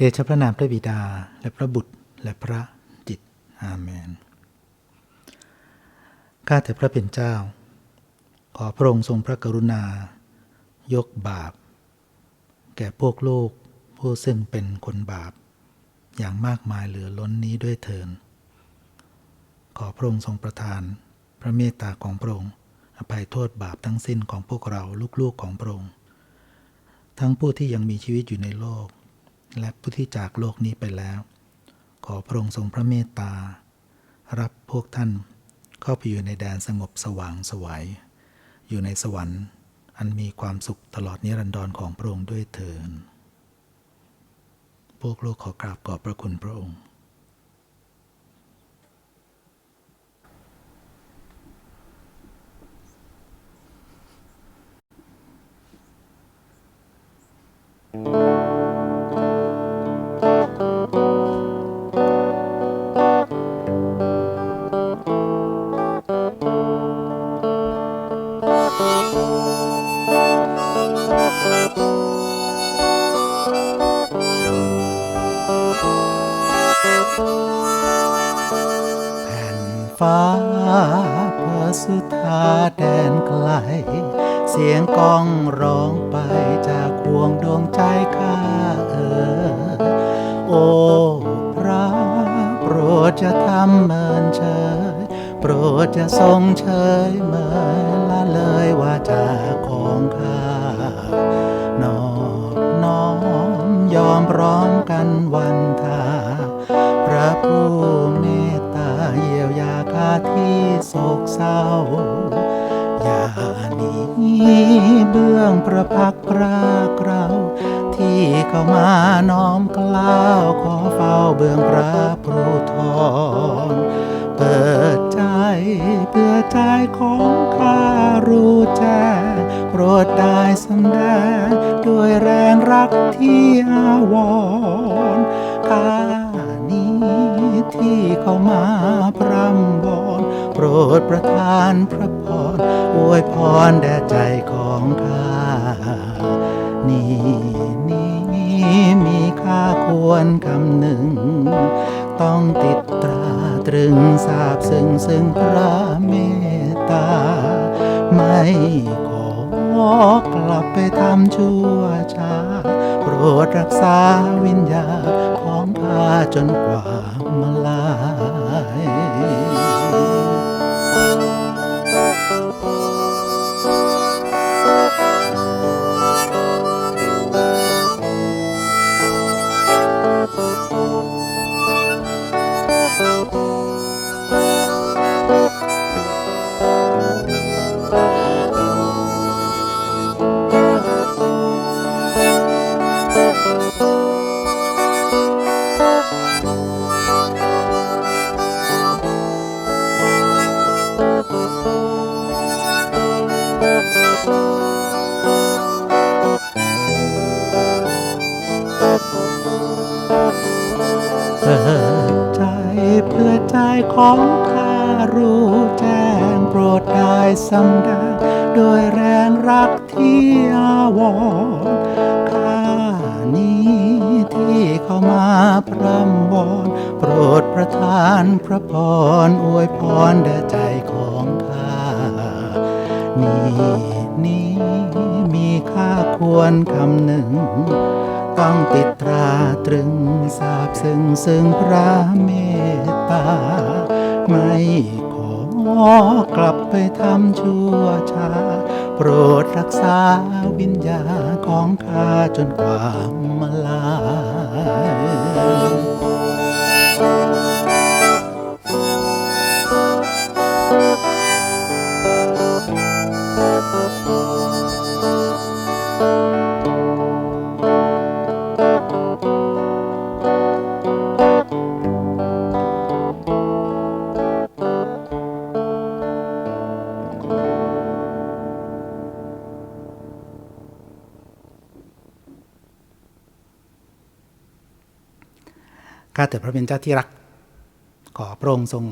เดชพระนามพระบิดาและพระบุตรและพระจิต อาเมน ข้าแต่พระเป็นเจ้า ขอพระองค์ทรงพระกรุณา ยกบาป แก่พวกโลกผู้ซึ่งเป็นคนบาป อย่างมากมายเหลือล้นนี้ด้วยเถินขอพระองค์ทรงประทาน พระเมตตาของพระองค์อภัยโทษบาปทั้งสิ้นของพวกเราลูกๆของพระองค์ทั้งผู้ที่ยังมีชีวิตอยู่ในโลก และผู้ที่จากโลกนี้ไปแล้ว ขอพระองค์ทรงพระเมตตา รับพวกท่านเข้าไปอยู่ในแดนสงบสว่างสวัยอยู่ในสวรรค์อันมีความสุขตลอดนิรันดรของพระองค์ด้วยเถิดพวกลูกขอกราบขอบพระคุณพระองค์ แผ่นฟ้าเพื่อสุธาแดนไกล เสียงก้องร้องไปจากดวงดวงใจข้าเออ โอ้พระโปรดจะทำเมินเฉยโปรดจะทรงเฉยเมินละเลยว่าจาของข้า พระผู้เมตตาเยียวยาข้าที่โศกเศร้า อย่าหนีเบื้องประพักพรากเราที่เข้ามาน้อมกล้าวขอเฝ้าเบื้องพระพรูทรเปิดใจเพื่อใจของข้ารู้แจ้งโปรดได้สำแดงด้วยแรงรักที่อาวรณ์ข้า ที่เข้ามาพร่ำบอนโปรดประทานพระพรอวยพรแด่ใจของข้า นี่นี่มีค่าควรคำหนึ่ง ต้องติดตราตรึงทราบซึ้งซึ่งพระเมตตา ไม่ขอกลับไปทำชั่วช้า โปรดรักษาวิญญาของข้า จนกว่ามาลา ของข้ารู้แจ้งโปรดได้สำแดงด้วยแรงรักที่อาวรข้านี้ที่เข้ามาพร่ำวอนโปรดประทานพระพรอวยพรแด่ใจของข้านี่นี่มีค่าควรคำหนึ่งต้องติดตราตรึงทราบซึ้งซึ่งพระเมตตา ไม่ขอกลับไปทำชั่วช้า โปรดรักษาวิญญาของข้าจนกว่ามาลาย ข้าแต่พระเป็นเจ้าที่รัก ขอพระองค์ทรง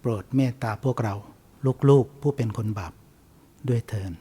โปรดเมตตาพวกเรา ลูกๆผู้เป็นคนบาปด้วยเถิน